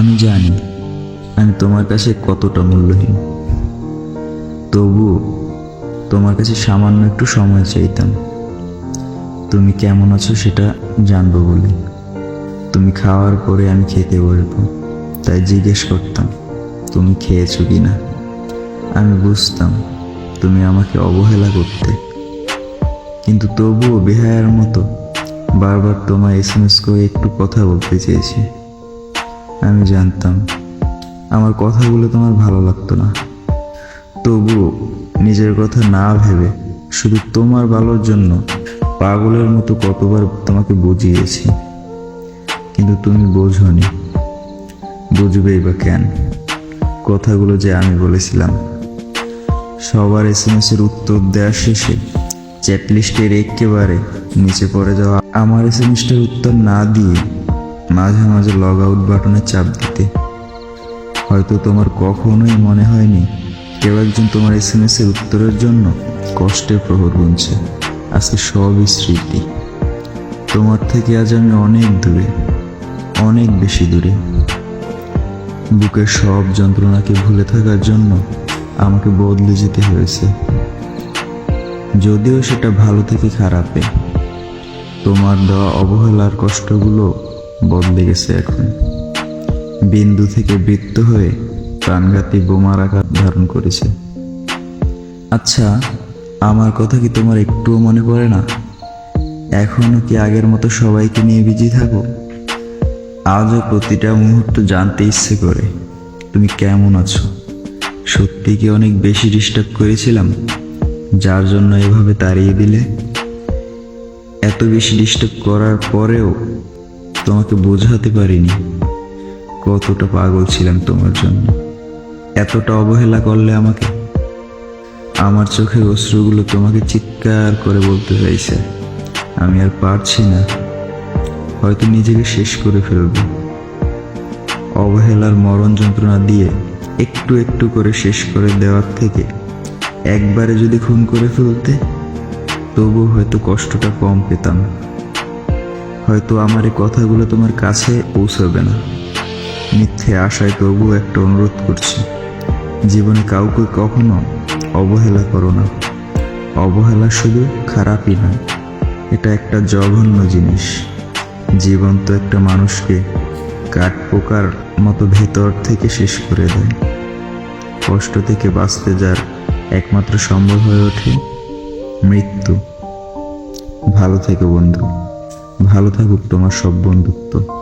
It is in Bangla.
আমি জানি আমি তোমার কাছে কতটা মূল্যহীন। তবু তোমার কাছে সামান্য একটু সময় চাইতাম। তুমি কেমন আছো সেটা জানব বলে। তুমি খাওয়ার পরে আমি খেতে বসবো, তাই জিজ্ঞেস করতাম, তুমি খেয়েছো কি না আমি বুঝতাম, তুমি আমাকে অবহেলা করতে। কিন্তু তবুও বেহায়ার মতো বারবার তোমায় এস এম এস করে একটু কথা বলতে চেয়েছি। আমি জানতাম। আমার কথাগুলো তোমার ভালো লাগতো না। তবুও নিজের কথা না ভেবে শুধু তোমার ভালোর জন্য পাগলের মতো কতবার তোমাকে বুঝিয়েছি। কিন্তু তুমি বোঝনি। বুঝবেই বা কেন? কথাগুলো যে আমি বলেছিলাম। সবার এস এম এর উত্তর দেওয়ার শেষে চ্যাট লিস্টের একেবারে নিচে পড়ে যাওয়া আমার এস এম এসটার উত্তর না দিয়ে মাঝে মাঝে লগ আউট বাটনে চাপ দিতে। হয়তো তোমার কখনোই মনে হয়নি, কেউ একজন তোমার এস এম এর উত্তরের জন্য কষ্টের প্রহর গুনছে। আজকে সবই স্মৃতি। তোমার থেকে আজ আমি অনেক দূরে, অনেক বেশি দূরে। বুকের সব যন্ত্রণাকে ভুলে থাকার জন্য আমাকে বদলে যেতে হয়েছে। যদিও সেটা ভালো থেকে খারাপে, তোমার দেওয়া অবহেলার কষ্টগুলো বদলে গেছে এখন। বিন্দু থেকে বৃত্ত হয়ে প্রাণঘাতী বোমার আঘাত ধারণ করেছে। আচ্ছা আমার কথা কি তোমার একটুও মনে পড়ে না? এখনও কি আগের মতো সবাইকে নিয়ে বিজি থাকো? আজও প্রতিটা মুহূর্ত জানতে ইচ্ছে করে। তুমি কেমন আছো? সত্যি কি অনেক বেশি ডিস্টার্ব করেছিলাম? যার জন্য এভাবে তাড়িয়ে দিলে? এত বেশি ডিস্টার্ব করার পরেও তোমাকে বোঝাতে পারিনি কতটা পাগল ছিলাম তোমার জন্য। এতটা অবহেলা করলে আমাকে? আমার চোখের অশ্রুগুলো তোমাকে চিৎকার করে বলতে চাইছে। আমি আর পারছি না। হয়তো নিজেকে শেষ করে ফেলব। অবহেলার মরণ যন্ত্রণা দিয়ে একটু একটু করে শেষ করে দেওয়ার থেকে একবারে যদি খুন করে ফেলতে তবু হয়তো কষ্টটা কম পেতাম। হয়তো আমার এই কথাগুলো তোমার কাছে পৌঁছবে না। মিথ্যে আশায় তবু একটা অনুরোধ করছি। জীবনে কাউকে কখনো অবহেলা করো না। অবহেলা শুধু খারাপই নয়, এটা একটা জঘন্য জিনিস। জীবন তো একটা মানুষকে কাঠ পোকার মতো ভেতর থেকে শেষ করে দেয়। কষ্ট থেকে বাঁচতে যার একমাত্র সম্ভব হয়ে ওঠে মৃত্যু। ভালো থেকো বন্ধু। ভালো থাকুক তোমার সব বন্ধুত্ব।